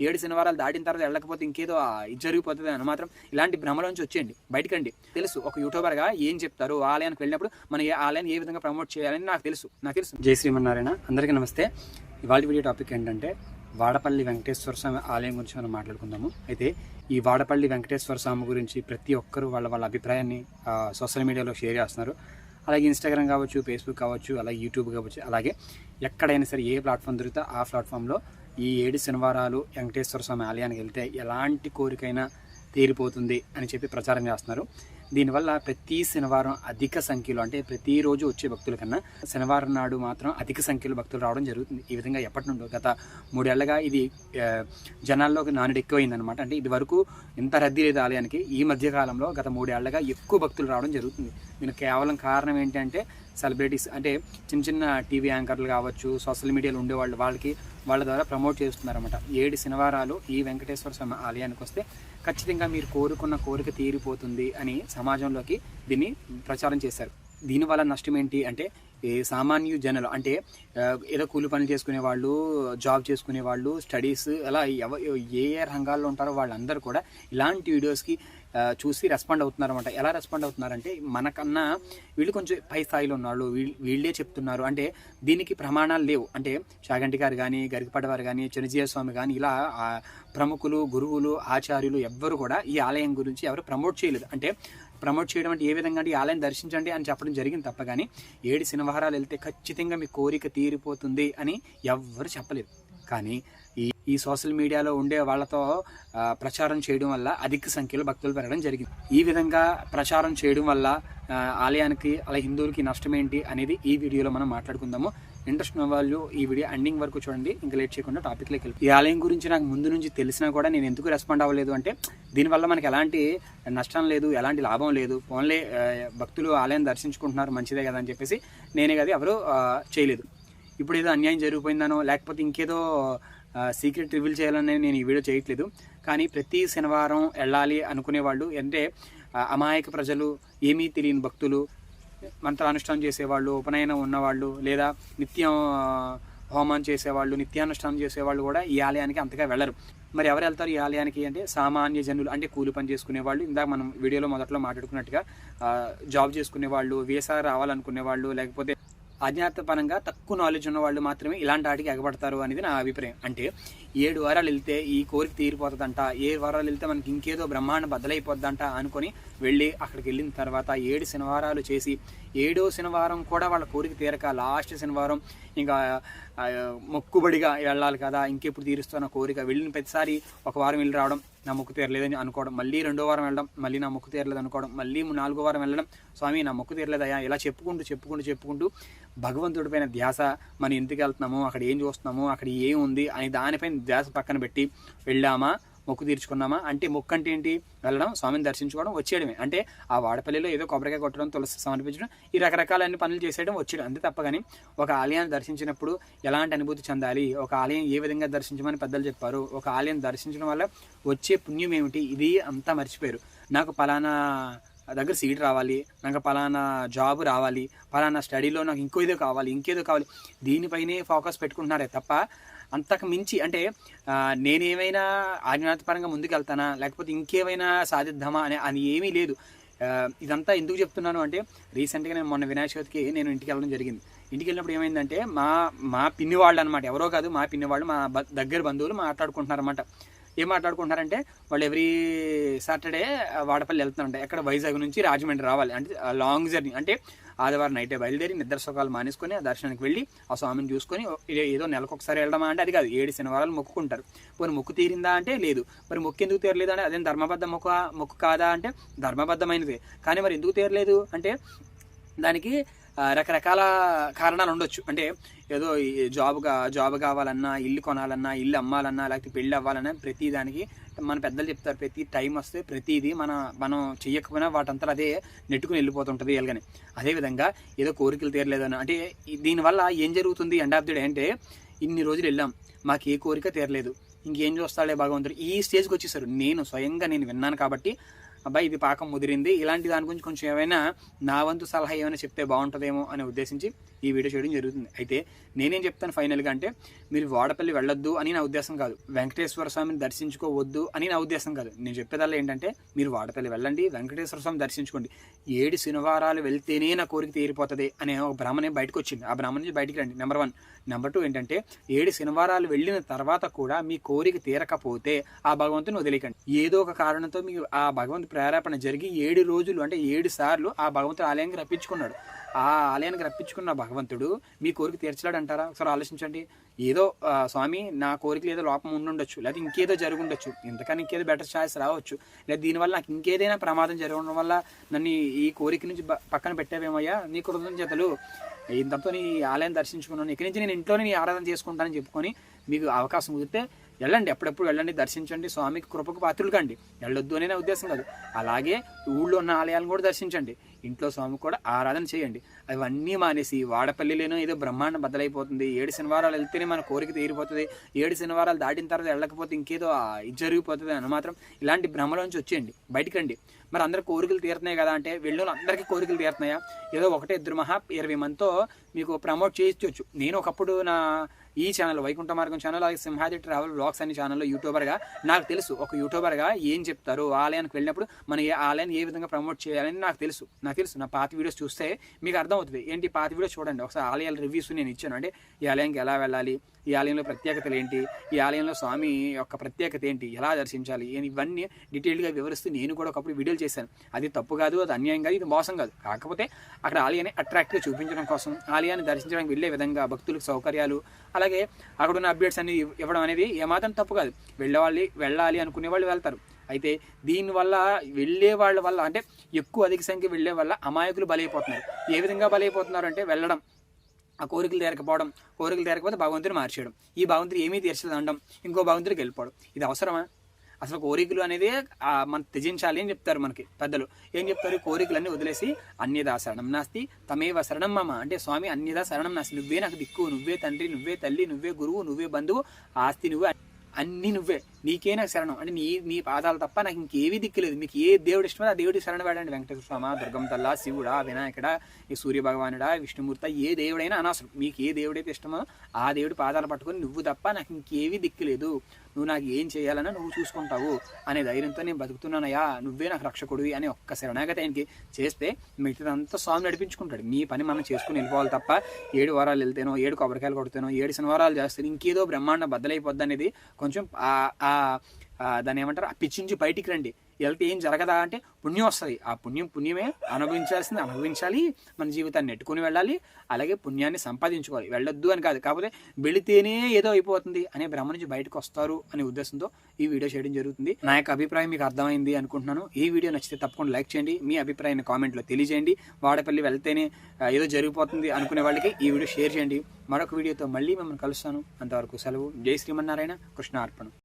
ఏడు శనివారాలు దాటిన తర్వాత వెళ్ళకపోతే ఇంకేదో ఇది జరిగిపోతుంది అని మాత్రం ఇలాంటి భ్రమలోంచి వచ్చేయండి. బయటకండి. తెలుసు ఒక యూట్యూబర్గా ఏం చెప్తారు ఆలయానికి వెళ్ళినప్పుడు మనం ఏ ఆలయాన్ని ఏ విధంగా ప్రమోట్ చేయాలని నాకు తెలుసు. నాకు తెలుసు. జై శ్రీమన్నారాయణ అందరికీ నమస్తే. ఇవాళ వీడియో టాపిక్ ఏంటంటే వాడపల్లి వెంకటేశ్వర స్వామి ఆలయం గురించి మనం మాట్లాడుకుందాము. అయితే ఈ వాడపల్లి వెంకటేశ్వర స్వామి గురించి ప్రతి ఒక్కరూ వాళ్ళ వాళ్ళ అభిప్రాయాన్ని సోషల్ మీడియాలో షేర్ చేస్తున్నారు. అలాగే ఇన్స్టాగ్రామ్ కావచ్చు ఫేస్బుక్ కావచ్చు అలాగే యూట్యూబ్ కావచ్చు అలాగే ఎక్కడైనా సరే ఏ ప్లాట్ఫామ్ దొరికితే ఆ ప్లాట్ఫామ్లో ఈ ఏడు శనివారాలు వెంకటేశ్వర స్వామి ఆలయానికి వెళ్తే ఎలాంటి కోరికైనా తీరిపోతుంది అని చెప్పి ప్రచారం చేస్తున్నారు. దీనివల్ల ప్రతి శనివారం అధిక సంఖ్యలో అంటే ప్రతిరోజు వచ్చే భక్తుల కన్నా శనివారం నాడు మాత్రం అధిక సంఖ్యలో భక్తులు రావడం జరుగుతుంది. ఈ విధంగా ఎప్పటి నుండో గత మూడేళ్ళగా ఇది జనాల్లోకి నానుడు ఎక్కువైందనమాట అంటే ఇది వరకు ఇంత రద్దీ లేదు ఆలయానికి. ఈ మధ్యకాలంలో గత మూడేళ్ళగా ఎక్కువ భక్తులు రావడం జరుగుతుంది. దీనికి కేవలం కారణం ఏంటంటే సెలబ్రిటీస్ అంటే చిన్న చిన్న టీవీ యాంకర్లు కావచ్చు సోషల్ మీడియాలో ఉండేవాళ్ళు వాళ్ళకి వాళ్ళ ద్వారా ప్రమోట్ చేస్తున్నారన్నమాట. ఏడు శనివారాలు ఈ వెంకటేశ్వర స్వామి ఆలయానికి వస్తే ఖచ్చితంగా మీరు కోరుకున్న కోరిక తీరిపోతుంది అని సమాజంలోకి దీన్ని ప్రచారం చేశారు. దీనివల్ల నష్టం ఏంటి అంటే ఈ సామాన్య జనులు అంటే ఏదో కూలి పనులు చేసుకునే వాళ్ళు జాబ్ చేసుకునే వాళ్ళు స్టడీస్ అలా ఎవ ఏ ఏ రంగాల్లో ఉంటారో వాళ్ళందరూ కూడా ఇలాంటి వీడియోస్కి చూసి రెస్పాండ్ అవుతున్నారు అనమాట ఎలా రెస్పాండ్ అవుతున్నారంటే మనకన్నా వీళ్ళు కొంచెం పై స్థాయిలో ఉన్నాళ్ళు వీళ్ళు వీళ్ళే చెప్తున్నారు. అంటే దీనికి ప్రమాణాలు లేవు. అంటే చాగంటి గారు కానీ గరికపడవారు కానీ చిరంజీవ స్వామి కానీ ఇలా ప్రముఖులు గురువులు ఆచార్యులు ఎవ్వరు కూడా ఈ ఆలయం గురించి ఎవరు ప్రమోట్ చేయలేదు. అంటే ప్రమోట్ చేయడం అంటే ఏ విధంగా అంటే ఈ ఆలయం దర్శించండి అని చెప్పడం జరిగింది తప్ప కానీ ఏడు శనివారాలు వెళ్తే ఖచ్చితంగా మీ కోరిక తీరిపోతుంది అని ఎవ్వరు చెప్పలేదు. కానీ ఈ ఈ సోషల్ మీడియాలో ఉండే వాళ్ళతో ప్రచారం చేయడం వల్ల అధిక సంఖ్యలో భక్తులు పెరగడం జరిగింది. ఈ విధంగా ప్రచారం చేయడం వల్ల ఆలయానికి అలా హిందువులకి నష్టం ఏంటి అనేది ఈ వీడియోలో మనం మాట్లాడుకుందాము. ఇంట్రెస్ట్ ఉన్న వాళ్ళు ఈ వీడియో ఎండింగ్ వరకు చూడండి. ఇంకా లేట్ చేయకుండా టాపిక్లోకి వెళ్ళి ఈ ఆలయం గురించి నాకు ముందు నుంచి తెలిసినా కూడా నేను ఎందుకు రెస్పాండ్ అవ్వలేదు అంటే దీనివల్ల మనకి ఎలాంటి నష్టం లేదు ఎలాంటి లాభం లేదు. ఓన్లీ భక్తులు ఆలయం దర్శించుకుంటున్నారు మంచిదే కదా అని చెప్పేసి నేనే కదా ఎవరు చేయలేదు. ఇప్పుడు ఏదో అన్యాయం జరిగిపోయిందనో లేకపోతే ఇంకేదో సీక్రెట్ రివీల్ చేయాలని నేను ఈ వీడియో చేయట్లేదు. కానీ ప్రతి శనివారం వెళ్ళాలి అనుకునే వాళ్ళు అంటే అమాయక ప్రజలు ఏమీ తెలియని భక్తులు మంత్రానుష్ఠానం చేసేవాళ్ళు ఉపనయనం ఉన్నవాళ్ళు లేదా నిత్యం హోమం చేసేవాళ్ళు నిత్యానుష్ఠానం చేసేవాళ్ళు కూడా ఈ ఆలయానికి అంతగా వెళ్ళరు. మరి ఎవరు వెళ్తారు ఈ ఆలయానికి అంటే సామాన్య జనులు అంటే కూలి పని చేసుకునే వాళ్ళు ఇందాక మనం వీడియోలో మొదట్లో మాట్లాడుకున్నట్టుగా జాబ్ చేసుకునే వాళ్ళు వీసా రావాలనుకునే వాళ్ళు లేకపోతే అజ్ఞాతపరంగా తక్కువ నాలెడ్జ్ ఉన్న వాళ్ళు మాత్రమే ఇలాంటి ఆటకి ఎగబడతారు అనేది నా అభిప్రాయం. అంటే ఏడు వారాలు వెళ్తే ఈ కోరిక తీరిపోతుందంట ఏడు వారాలు వెళ్తే మనకి ఇంకేదో బ్రహ్మాండ బద్దలైపోద్దంట అనుకొని వెళ్ళి అక్కడికి వెళ్ళిన తర్వాత ఏడు శనివారాలు చేసి ఏడో శనివారం కూడా వాళ్ళ కోరిక తీరక లాస్ట్ శనివారం ఇంకా మొక్కుబడిగా వెళ్ళాలి కదా ఇంకెప్పుడు తీరుస్తున్న కోరిక వెళ్ళిన ప్రతిసారి ఒక వారం వెళ్ళి రావడం నా మొక్కు తీరలేదని అనుకోవడం మళ్ళీ రెండో వారం వెళ్ళడం మళ్ళీ నా మొక్కు తీరలేదు అనుకోవడం మళ్ళీ నాలుగో వారం వెళ్ళడం. స్వామి నా మొక్కు తీరలేదయా ఇలా చెప్పుకుంటూ చెప్పుకుంటూ చెప్పుకుంటూ భగవంతుడి పైన ధ్యాస మనం ఎందుకు వెళ్తున్నాము అక్కడ ఏం చూస్తున్నాము అక్కడ ఏం ఉంది అని దానిపైన ధ్యాస పక్కన పెట్టి వెళ్ళామా? మొక్కు తీర్చుకున్నామా? అంటే మొక్కు అంటే ఏంటి? వెళ్ళడం స్వామిని దర్శించుకోవడం వచ్చేయడమే. అంటే ఆ వాడపల్లిలో ఏదో కొబ్బరికాయ కొట్టడం తులసి సమర్పించడం ఈ రకరకాల పనులు చేసేయడం వచ్చేయడం. అంతే తప్ప కానీ ఒక ఆలయాన్ని దర్శించినప్పుడు ఎలాంటి అనుభూతి చెందాలి? ఒక ఆలయం ఏ విధంగా దర్శించమని పెద్దలు చెప్పారు? ఒక ఆలయం దర్శించడం వల్ల వచ్చే పుణ్యం ఏమిటి? ఇది అంతా మర్చిపోయారు. నాకు పలానా దగ్గర సీట్ రావాలి నాకు పలానా జాబ్ రావాలి పలానా స్టడీలో నాకు ఇంకో ఏదో కావాలి ఇంకేదో కావాలి. దీనిపైనే ఫోకస్ పెట్టుకుంటున్నారే తప్ప అంతకు మించి అంటే నేనేమైనా ఆజ్ఞాతపరంగా ముందుకు వెళ్తానా లేకపోతే ఇంకేమైనా సాధిద్దామా అని అది ఏమీ లేదు. ఇదంతా ఎందుకు చెప్తున్నాను అంటే రీసెంట్గా నేను మొన్న వినాయక చవితికి నేను ఇంటికి వెళ్ళడం జరిగింది. ఇంటికి వెళ్ళినప్పుడు ఏమైందంటే మా మా పిన్ని వాళ్ళు అనమాట ఎవరో కాదు మా పిన్ని వాళ్ళు మా బ- దగ్గర బంధువులు మాట్లాడుకుంటున్నారన్నమాట. ఏం మాట్లాడుకుంటున్నారంటే వాళ్ళు ఎవ్రీ సాటర్డే వాడపల్లి వెళ్తున్నారంట. ఎక్కడ వైజాగ్ నుంచి రాజమండ్రి రావాలి. అంటే లాంగ్ జర్నీ. అంటే ఆదివారం నైటే బయలుదేరి నిద్ర సుఖాలు మానేసుకొని ఆ దర్శనానికి వెళ్ళి ఆ స్వామిని చూసుకొని ఏదో నెలకు ఒకసారి వెళ్ళడమా అంటే అది కాదు. ఏడు శనివారాలు మొక్కుకుంటారు. మరి మొక్కు తీరిందా అంటే లేదు. మరి మొక్కు ఎందుకు తీరలేదు అంటే అదేం ధర్మబద్ధ మొక్కు మొక్కు కాదా అంటే ధర్మబద్ధమైనదే. కానీ మరి ఎందుకు తీరలేదు అంటే దానికి రకరకాల కారణాలు ఉండొచ్చు. అంటే ఏదో జాబ్గా జాబ్ కావాలన్నా ఇల్లు కొనాలన్నా ఇల్లు అమ్మాలన్నా లేకపోతే పెళ్ళి అవ్వాలన్నా ప్రతి దానికి మన పెద్దలు చెప్తారు ప్రతి టైం వస్తే ప్రతిదీ మన మనం చెయ్యకపోయినా వాటంతా అదే నెట్టుకుని వెళ్ళిపోతుంటుంది వెళ్ళగానే అదేవిధంగా ఏదో కోరికలు తీరలేదని అంటే దీనివల్ల ఏం జరుగుతుంది ఎండ్ ఆఫ్ ది డే అంటే ఇన్ని రోజులు వెళ్ళాం మాకు ఏ కోరిక తీరలేదు ఇంకేం చూస్తాడే భగవంతుడు. ఈ స్టేజ్కి వచ్చేసారు. నేను స్వయంగా నేను విన్నాను కాబట్టి అబ్బాయి ఇది పాకం ముదిరింది. ఇలాంటి దాని గురించి కొంచెం ఏమైనా నా వంతు సలహా ఏమైనా చెప్తే బాగుంటుందేమో అని ఉద్దేశించి ఈ వీడియో చేయడం జరుగుతుంది. అయితే నేనేం చెప్తాను ఫైనల్గా అంటే మీరు వాడపల్లి వెళ్ళొద్దు అని నా ఉద్దేశం కాదు. వెంకటేశ్వర స్వామిని దర్శించుకోవద్దు అని నా ఉద్దేశం కాదు. నేను చెప్పేదల్లా ఏంటంటే మీరు వాడపల్లి వెళ్ళండి వెంకటేశ్వర స్వామి దర్శించుకోండి. ఏడు శనివారాలు వెళ్తేనే నా కోరిక తీరిపోతుంది అనే ఒక భ్రమనే బయటకు వచ్చింది ఆ భ్రమ నుంచి బయటికి రండి. నెంబర్ వన్ నెంబర్ టూ ఏంటంటే ఏడు శనివారాలు వెళ్ళిన తర్వాత కూడా మీ కోరిక తీరకపోతే ఆ భగవంతుని వదిలేకండి ఏదో ఒక కారణంతో మీకు ఆ భగవంతు ప్రేరేపణ జరిగి ఏడు రోజులు అంటే ఏడు సార్లు ఆ భగవంతుడు ఆలయానికి రప్పించుకున్నాడు. ఆ ఆలయానికి రప్పించుకున్న భగవంతుడు మీ కోరిక తీర్చలేడు అంటారా ఒకసారి ఆలోచించండి. ఏదో స్వామి నా కోరికలు ఏదో లోపం ఉండుండొచ్చు. లేదా ఇంకేదో జరుగుండొచ్చు. ఇంతకని ఇంకేదో బెటర్ ఛాయిస్ రావచ్చు. లేదా దీనివల్ల నాకు ఇంకేదైనా ప్రమాదం జరగడం వల్ల నన్ను ఈ- కోరిక నుంచి పక్కన పెట్టావేమయ్యా? నీ కృతజ్ఞతలు ఇంతతో నీ ఆలయం దర్శించుకున్నాను. ఇక్కడి నుంచి నేను ఇంట్లోనే నీ ఆరాధన చేసుకుంటానని చెప్పుకొని మీకు అవకాశం కుదిరితే వెళ్ళండి ఎప్పుడెప్పుడు వెళ్ళండి దర్శించండి స్వామికి కృపకు పాత్రులు కండి వెళ్ళొద్దు అనే ఉద్దేశం కాదు. అలాగే ఊళ్ళో ఉన్న ఆలయాలను కూడా దర్శించండి. ఇంట్లో స్వామి కూడా ఆరాధన చేయండి. అవన్నీ మానేసి వాడపల్లిలోనో ఏదో బ్రహ్మాండం బద్దలైపోతుంది. ఏడు శనివారాలు వెళ్తేనే మన కోరిక తీరిపోతుంది. ఏడు శనివారాలు దాటిన తర్వాత వెళ్ళకపోతే ఇంకేదో ఆ ఇది జరిగిపోతుంది అని మాత్రం ఇలాంటి భ్రమలోంచి వచ్చేయండి. బయటకండి. మరి అందరు కోరికలు తీరుతున్నాయి కదా అంటే వెళ్ళిన అందరికీ కోరికలు తీరుతున్నాయా? ఏదో ఒకటే ఇద్దరు మహా ఇరవై మందితో మీకు ప్రమోట్ చేయించవచ్చు నేను ఒకప్పుడు నా ఈ ఛానల్ వైకుంఠ మార్గం ఛానల్ అలాగే సింహాది ట్రావెల్ బ్లాగ్స్ అనే ఛానల్లో యూట్యూబర్గా నాకు తెలుసు. ఒక యూట్యూబర్గా ఏం చెప్తారు? ఆలయానికి వెళ్ళినప్పుడు మనం ఏ ఆలయాన్ని ఏ విధంగా ప్రమోట్ చేయాలని నాకు తెలుసు. నాకు తెలుసు. నా పాత వీడియోస్ చూస్తే మీకు అర్థమవుతుంది. ఏంటి పాత వీడియోస్ చూడండి. ఒకసారి ఆలయాల రివ్యూస్ నేను ఇచ్చాను. అంటే ఈ ఆలయానికి ఎలా వెళ్ళాలి? ఈ ఆలయంలో ప్రత్యేకతలు ఏంటి? ఈ ఆలయంలో స్వామి యొక్క ప్రత్యేకత ఏంటి? ఎలా దర్శించాలి? ఇవన్నీ డీటెయిల్గా వివరిస్తూ నేను కూడా ఒకప్పుడు వీడియోలు చేశాను. అది తప్పు కాదు అది అన్యాయం కాదు ఇది మోసం కాదు. కాకపోతే అక్కడ ఆలయాన్ని అట్రాక్ట్గా చూపించడం కోసం ఆలయాన్ని దర్శించడానికి వెళ్ళే విధంగా భక్తులకు సౌకర్యాలు అలాగే అక్కడ ఉన్న అప్డేట్స్ అన్ని ఇవ్వడం అనేది ఏమాత్రం తప్పు కాదు. వెళ్ళవాలి వెళ్ళాలి అనుకునే వాళ్ళు వెళ్తారు. అయితే దీనివల్ల వెళ్ళే వాళ్ళ వల్ల అంటే ఎక్కువ అధిక సంఖ్య వెళ్ళే వల్ల అమాయకులు బలైపోతున్నారు. ఏ విధంగా బలైపోతున్నారు అంటే వెళ్ళడం ఆ కోరికలు తీరకపోవడం కోరికలు తీరకపోతే భగవంతుని మార్చేయడం. ఈ భగవంతుడు ఏమీ తీర్చలేదు అనడం ఇంకో భగవంతుడికి వెళ్ళిపోవడం. ఇది అవసరమా? అసలు కోరికలు అనేది మనం త్యజించాలి అని చెప్తారు మనకి పెద్దలు. ఏం చెప్తారు? కోరికలన్నీ వదిలేసి అన్యదా శరణం నాస్తి తమేవ శరణం మమ. అంటే స్వామి అన్యదా శరణం నాస్తి. నువ్వే నాకు దిక్కు నువ్వే తండ్రి నువ్వే తల్లి నువ్వే గురువు నువ్వే బంధువు ఆస్తి నువ్వే అన్నీ నువ్వే. నీకే నాకు శరణం? అంటే నీ నీ పాదాలు తప్ప నాకు ఇంకేవి దిక్కులేదు మీకు ఏ దేవుడు ఇష్టమో ఆ దేవుడి శరణ వేడండి వెంకటేశ్వర స్వామ దుర్గం తల్లా శివుడా వినాయకుడా ఈ సూర్య భగవానుడా విష్ణుమూర్త ఏ దేవుడైనా అనవసరం మీకు ఏ దేవుడైతే ఇష్టమో ఆ దేవుడి పాదాలు పట్టుకొని నువ్వు తప్ప నాకు ఇంకేవి దిక్కులేదు నువ్వు నాకు ఏం చేయాలన్నా నువ్వు చూసుకుంటావు అనే ధైర్యంతో నేను బతుకుతున్నానయ్యా. నువ్వే నాకు రక్షకుడివి అని ఒక్క శరణాగతి ఆయనకి చేస్తే మిగతాదంతా స్వామి నడిపించుకుంటాడు. మీ పని మనం చేసుకుని వెళ్ళిపోవాలి తప్ప ఏడు వారాలు వెళ్తేనో ఏడు కొబ్బరికాయలు కొడుతానో ఏడు శనివారాలు చేస్తాను ఇంకేదో బ్రహ్మాండ బద్దలైపోద్ది అనేది కొంచెం దాని దాన్ని ఏమంటారు? ఆ పిచ్చించి బయటికి రండి. వెళ్తే ఏం జరగదా అంటే పుణ్యం వస్తుంది. ఆ పుణ్యం పుణ్యమే అనుభవించాల్సింది అనుభవించాలి మన జీవితాన్ని నెట్టుకుని వెళ్ళాలి అలాగే పుణ్యాన్ని సంపాదించుకోవాలి. వెళ్ళొద్దు అని కాదు కాకపోతే వెళితేనే ఏదో అయిపోతుంది అనే భ్రమ నుంచి బయటకు వస్తారు అనే ఉద్దేశంతో ఈ వీడియో చేయడం జరుగుతుంది. నా యొక్క అభిప్రాయం మీకు అర్థమైంది అనుకుంటున్నాను. ఈ వీడియో నచ్చితే తప్పకుండా లైక్ చేయండి మీ అభిప్రాయాన్ని కామెంట్లో తెలియజేయండి. వాడపల్లి వెళ్తేనే ఏదో జరిగిపోతుంది అనుకునే వాళ్ళకి ఈ వీడియో షేర్ చేయండి. మరొక వీడియోతో మళ్ళీ మిమ్మల్ని కలుస్తాను. అంతవరకు సెలవు. జై శ్రీమన్నారాయణ. కృష్ణ అర్పణ.